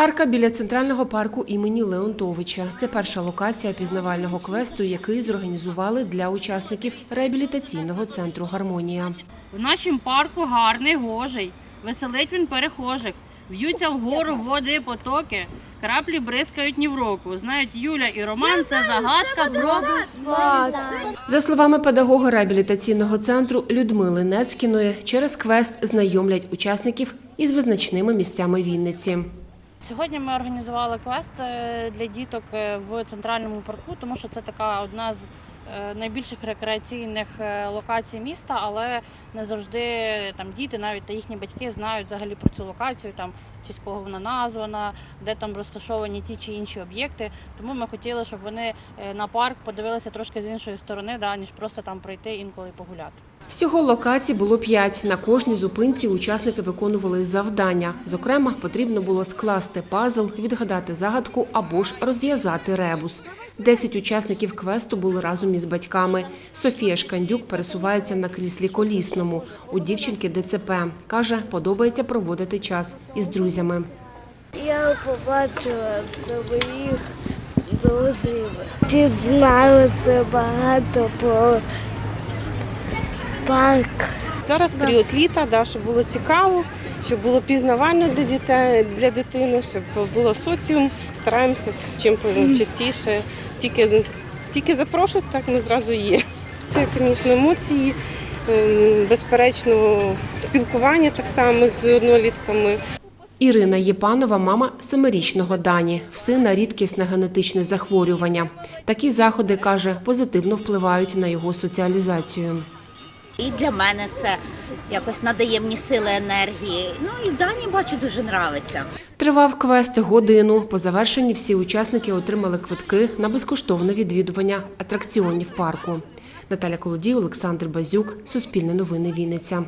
Арка біля центрального парку імені Леонтовича. Це перша локація пізнавального квесту, який зорганізували для учасників реабілітаційного центру Гармонія. В нашому парку гарний гожий, веселить він перехожих. В'ються вгору води потоки, краплі бризкають ні в року. Знають Юля і Роман, це загадка про За словами педагога реабілітаційного центру Людмили Нецькіної, через квест знайомлять учасників із визначними місцями Вінниці. Сьогодні ми організували квест е, для діток е, в центральному парку, тому що це така одна з е, найбільших рекреаційних локацій міста, але не завжди там діти, навіть та їхні батьки знають взагалі про цю локацію, там в честь кого вона названа, де там розташовані ті чи інші об'єкти. Тому ми хотіли, щоб вони на парк подивилися трошки з іншої сторони, да, ніж просто там прийти інколи погуляти. Всього локацій було п'ять. На кожній зупинці учасники виконували завдання. Зокрема, потрібно було скласти пазл, відгадати загадку або ж розв'язати ребус. Десять учасників квесту були разом із батьками. Софія Шкандюк пересувається на кріслі колісному. У дівчинки ДЦП. Каже, подобається проводити час із друзями. Я побачила своїх друзів. Дізналася багато про парк. Зараз період літа, да, щоб було цікаво, щоб було пізнавально для дітей, для дитини, щоб було соціум. Стараємося чим частіше. Тільки, тільки запрошувати, так ми зразу є. Це, звісно, емоції, ем, безперечно, спілкування так само з однолітками. Ірина Єпанова – мама семирічного Дані. В сина рідкісне генетичне захворювання. Такі заходи, каже, позитивно впливають на його соціалізацію. І для мене це якось надає мені сили енергії. Ну і Дані бачу дуже нравиться. Тривав квест годину. По завершенні всі учасники отримали квитки на безкоштовне відвідування атракціонів парку. Наталя Колодій, Олександр Базюк, Суспільне новини Вінниця.